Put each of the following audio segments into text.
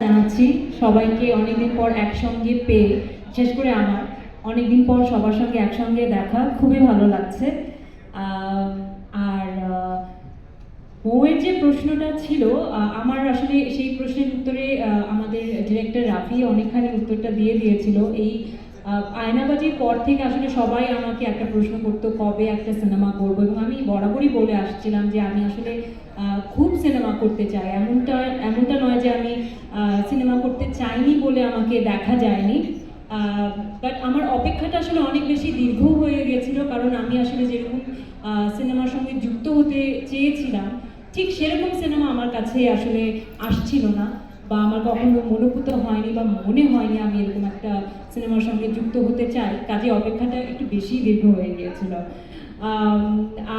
জানাচ্ছি, সবাইকে অনেকদিন পর একসঙ্গে পেয়ে, বিশেষ করে আমার, অনেকদিন পর সবার সঙ্গে একসঙ্গে দেখা, খুবই ভালো লাগছে। আর বউয়ের যে প্রশ্নটা ছিল আমার আসলে সেই প্রশ্নের উত্তরে আমাদের ডিরেক্টর রাফি অনেকখানি উত্তরটা দিয়ে দিয়েছিল। এই আয়নাবাজির পর থেকে আসলে সবাই আমাকে একটা প্রশ্ন করতো, কবে একটা সিনেমা করব? এবং আমি বরাবরই বলে আসছিলাম যে আমি আসলে খুব সিনেমা করতে চাই। এমনটা এমনটা নয় যে আমি সিনেমা করতে চাইনি বলে আমাকে দেখা যায়নি। বাট আমার অপেক্ষাটা আসলে অনেক বেশি দীর্ঘ হয়ে গেছিল, কারণ আমি আসলে যেরকম সিনেমার সঙ্গে যুক্ত হতে চেয়েছিলাম, ঠিক সেরকম সিনেমা আমার কাছে আসলে আসছিল না। বা আমার কখনো মনোভূত হয়নি বা মনে হয়নি আমি এরকম একটা সিনেমার সঙ্গে যুক্ত হতে চাই, কাজে অপেক্ষাটা একটু বেশি দীর্ঘ হয়ে গিয়েছিল।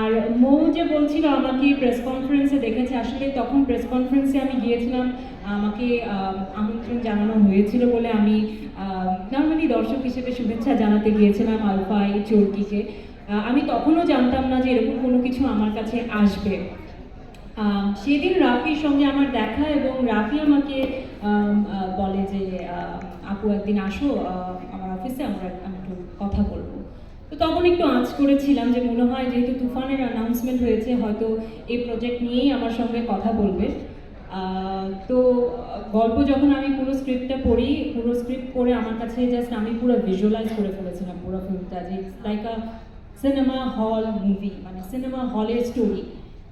আর মৌ যে বলছিল আমাকে প্রেস কনফারেন্সে দেখেছে, আসলে তখন প্রেস কনফারেন্সে আমি গিয়েছিলাম, আমাকে আমন্ত্রণ জানানো হয়েছিল বলে আমি নর্মালি দর্শক হিসেবে শুভেচ্ছা জানাতে গিয়েছিলাম আলফাই চরকিকে। আমি তখনও জানতাম না যে এরকম কোনো কিছু আমার কাছে আসবে। সেদিন রাফির সঙ্গে আমার দেখা এবং রাফি আমাকে আম, আহ, বলে যে আপু একদিন আসো আমার অফিসে আমরা আমি একটু কথা বলব। তো তখন একটু আঁচ করেছিলাম যে মনে হয় যেহেতু তুফানের অ্যানাউন্সমেন্ট হয়েছে, হয়তো এই প্রজেক্ট নিয়েই আমার সঙ্গে কথা বলবে। তো, গল্প যখন আমি পুরো স্ক্রিপ্টটা পড়ি, পুরো স্ক্রিপ্ট পড়ে আমার কাছে জাস্ট আমি পুরো ভিজুয়ালাইজ করে ফেলেছিলাম পুরো ফিল্মটা যে like a cinema hall movie মানে সিনেমা হলের স্টোরি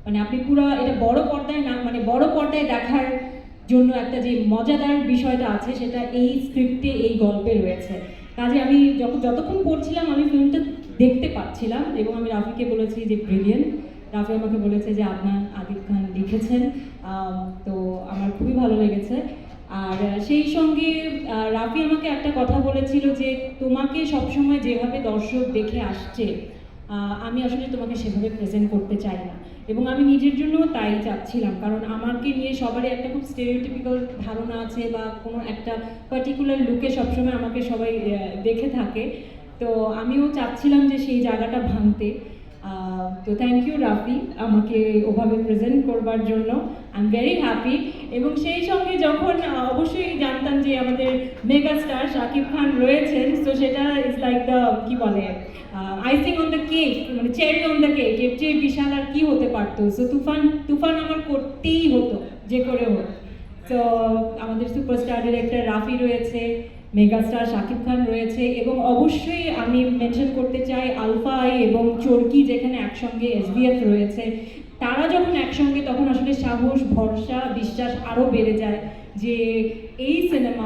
মানে আপনি পুরো, এটা বড় পর্দায় না মানে বড় পর্দায় দেখার জন্য একটা যে মজাদার বিষয়টা আছে, সেটা এই স্ক্রিপ্টে এই গল্পে রয়েছে। কাজে আমি যখন যতক্ষণ পড়ছিলাম, আমি ফিল্মটা দেখতে পাচ্ছিলাম এবং আমি রাফিকে বলেছি যে ব্রিলিয়েন্ট রাফি আমাকে বলেছে যে আপনার আদিব খান লিখেছেন। তো আমার খুবই ভালো লেগেছে। আর সেই সঙ্গে রাফি আমাকে একটা কথা বলেছিল যে, তোমাকে সবসময় যেভাবে দর্শক দেখে আসছে আমি আসলে তোমাকে সেভাবে প্রেজেন্ট করতে চাই না। এবং আমি নিজের জন্যও তাই চাচ্ছিলাম। কারণ আমাকে নিয়ে সবারই একটা খুব স্টেরিওটিপিক্যাল ধারণা আছে বা কোনো একটা পার্টিকুলার লুকে সবসময় আমাকে সবাই দেখে থাকে। তো আমিও চাচ্ছিলাম যে সেই জায়গাটা ভাঙতে। তো থ্যাংক ইউ রাফি আমাকে ওভাবে প্রেজেন্ট করবার জন্য। আই এম ভেরি হ্যাপি এবং সেই সঙ্গে যখন অবশ্যই জানতাম যে আমাদের মেগা স্টার শাকিব খান রয়েছেন তো সেটা ইজ লাইক দ্য কি বলে আইসিং অন দ্য কেক মানে চেরি অন দ্য কেক এর চেয়ে বিশাল আর কি হতে পারতো। সো তুফান তুফান আমার করতেই হতো, যে করে হোক তো আমাদের সুপারস্টার ডিরেক্টর রাফি রয়েছে। মেগাস্টার শাকিব খান রয়েছে এবং অবশ্যই আমি মেনশন করতে চাই আলফা আই এবং চরকি যেখানে একসঙ্গে এসবিএফ রয়েছে। তারা যখন একসঙ্গে তখন আসলে সাহস, ভরসা, বিশ্বাস আরও বেড়ে যায় যে এই সিনেমা